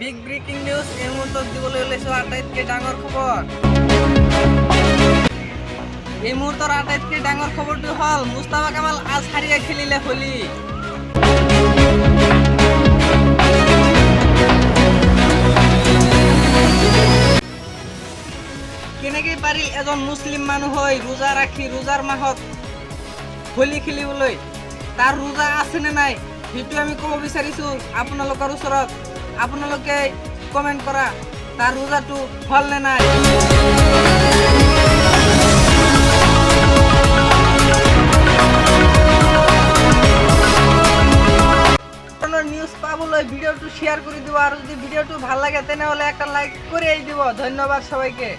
Big breaking news এই মুহূৰ্তত দিবলৈ ওলাইছোঁ আটাইতকৈ ডাঙৰ খবৰ এই মুহূৰ্তৰ আটাইতকৈ ডাঙৰ খবৰটো হ'ল, মুস্তাফা কামাল আজহাৰিয়ে খেলিলে হোলী। কেনেকৈ পাৰিল এজন মুছলিম মানুহ হৈ ৰোজা ৰাখি, ৰোজাৰ মাহত হোলী খেলিবলৈ? তাৰ ৰোজা আছেনে নাই? সেইটো আমি ক'ব বিচাৰিছোঁ, আপোনালোকৰ ওচৰত আপোনালোকে কমেণ্ট কৰা, তাৰ ৰোজাটো নে নাই? নিউজ পাবলৈ ভিডিঅ'টো শ্বেয়াৰ কৰি দিব আৰু যদি ভিডিঅ'টো ভালো লাগে, তেনেহ'লে একটা লাইক করেই দিব। ধন্যবাদ সবাইকে।